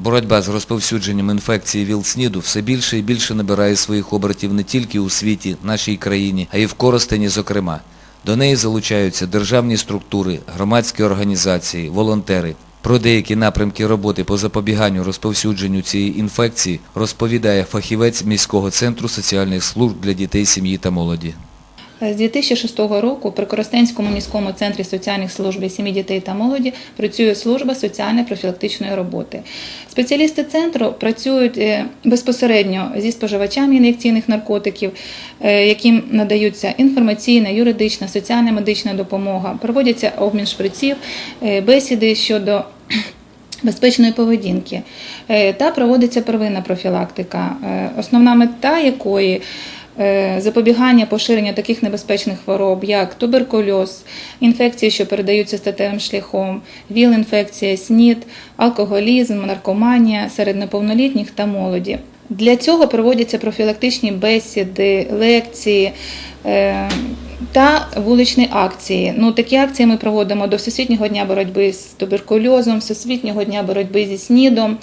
Боротьба з розповсюдженням інфекції ВІЛ-СНІДу все більше і більше набирає своїх обертів не тільки у світі, нашій країні, а й в Коростені зокрема. До неї залучаються державні структури, громадські організації, волонтери. Про деякі напрямки роботи по запобіганню розповсюдженню цієї інфекції розповідає фахівець міського центру соціальних служб для дітей, сім'ї та молоді. З 2006 року при Коростенському міському центрі соціальних служб для сім'ї дітей та молоді працює служба соціально-профілактичної роботи. Спеціалісти центру працюють е, безпосередньо зі споживачами ін'єкційних наркотиків, е, яким надаються інформаційна, юридична, соціальна медична допомога, проводяться обмін шприців, е, бесіди щодо безпечної поведінки. Та проводиться первинна профілактика, основна мета якої запобігання поширення таких небезпечних хвороб, як туберкульоз, інфекції, що передаються статевим шляхом, ВІЛ-інфекція, СНІД, алкоголізм, наркоманія серед неповнолітніх та молоді. Для цього проводяться профілактичні бесіди, лекції. Та вуличні акції. Ну, такі акції ми проводимо до Всесвітнього дня боротьби з туберкульозом, Всесвітнього дня боротьби зі СНІДом.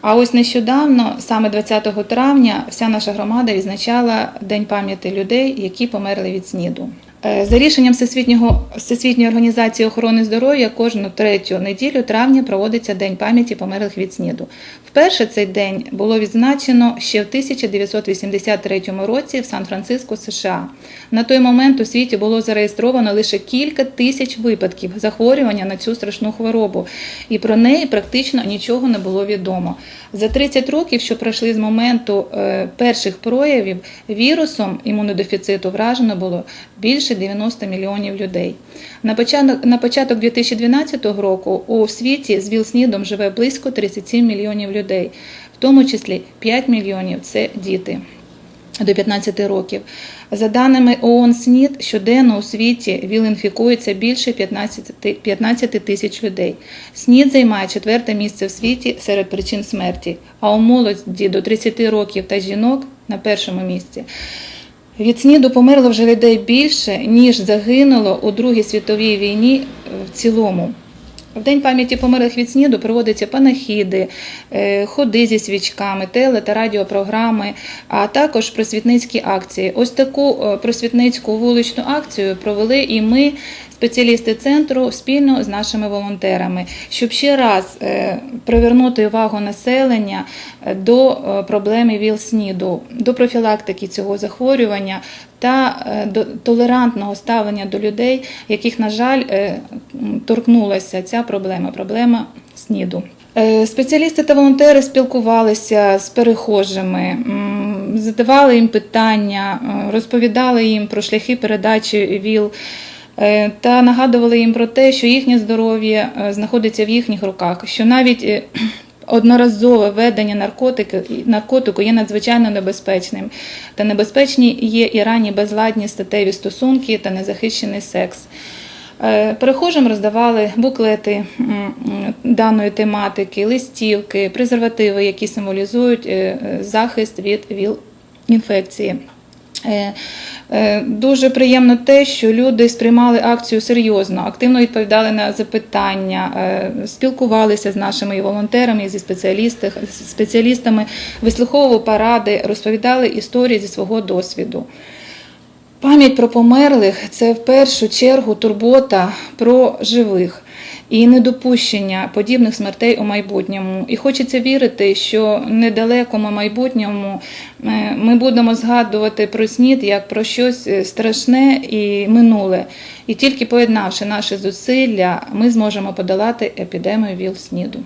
А ось нещодавно, саме 20 травня, вся наша громада відзначала День пам'яті людей, які померли від СНІДу. Е, За рішенням Всесвітнього, Всесвітньої організації охорони здоров'я кожну третю неділю травня проводиться День пам'яті померлих від СНІДу. Вперше цей день було відзначено ще в 1983 році в Сан-Франциско, США. На той момент у світі було зареєстровано лише кілька тисяч випадків захворювання на цю страшну хворобу, і про неї практично нічого не було відомо. За 30 років, що пройшли з моменту е, перших проявів, вірусом імунодефіциту вражено було більше 90 мільйонів людей. На початок, на початок 2012 року у світі з ВІЛ-СНІДом живе близько 37 мільйонів людей, в тому числі 5 мільйонів це діти до 15 років. За даними ООН СНІД, щоденно у світі ВІЛ інфікується більше 15 15 тисяч людей. СНІД займає четверте місце в світі серед причин смерті, а у молоді до 30 років та жінок на першому місці. Від СНІДу померло вже людей більше, ніж загинуло у Другій світовій війні в цілому. В День пам'яті померлих від СНІДу проводяться панахіди, е, ходи зі свічками, теле та радіопрограми, а також просвітницькі акції. Ось таку е, просвітницьку вуличну акцію провели і ми, спеціалісти центру, спільно з нашими волонтерами, щоб ще раз е, привернути увагу населення до проблеми ВІЛ-СНІДу, до профілактики цього захворювання та до толерантного ставлення до людей, яких, на жаль, торкнулася ця проблема проблема СНІДу. Е, Спеціалісти та волонтери спілкувалися з перехожими, задавали їм питання, е, розповідали їм про шляхи передачі ВІЛ е, та нагадували їм про те, що їхнє здоров'я знаходиться в їхніх руках, що навіть Одноразове введення наркотики, наркотику є надзвичайно небезпечним. Та небезпечні є і ранні безладні статеві стосунки та незахищений секс. Е, Перехожим роздавали буклети даної тематики, листівки, презервативи, які символізують е, захист від ВІЛ-інфекції. Е, Дуже приємно те, що люди сприймали акцію серйозно, активно відповідали на запитання, спілкувалися з нашими волонтерами, зі спеціалістами, вислуховували поради, розповідали історії зі свого досвіду. Пам'ять про померлих це в першу чергу турбота про живих і недопущення подібних смертей у майбутньому. І хочеться вірити, що недалекому майбутньому е, ми будемо згадувати про снід як про щось е, страшне і минуле. І тільки поєднавши наші зусилля, ми зможемо подолати епідемію ВІЛ-СНІДу.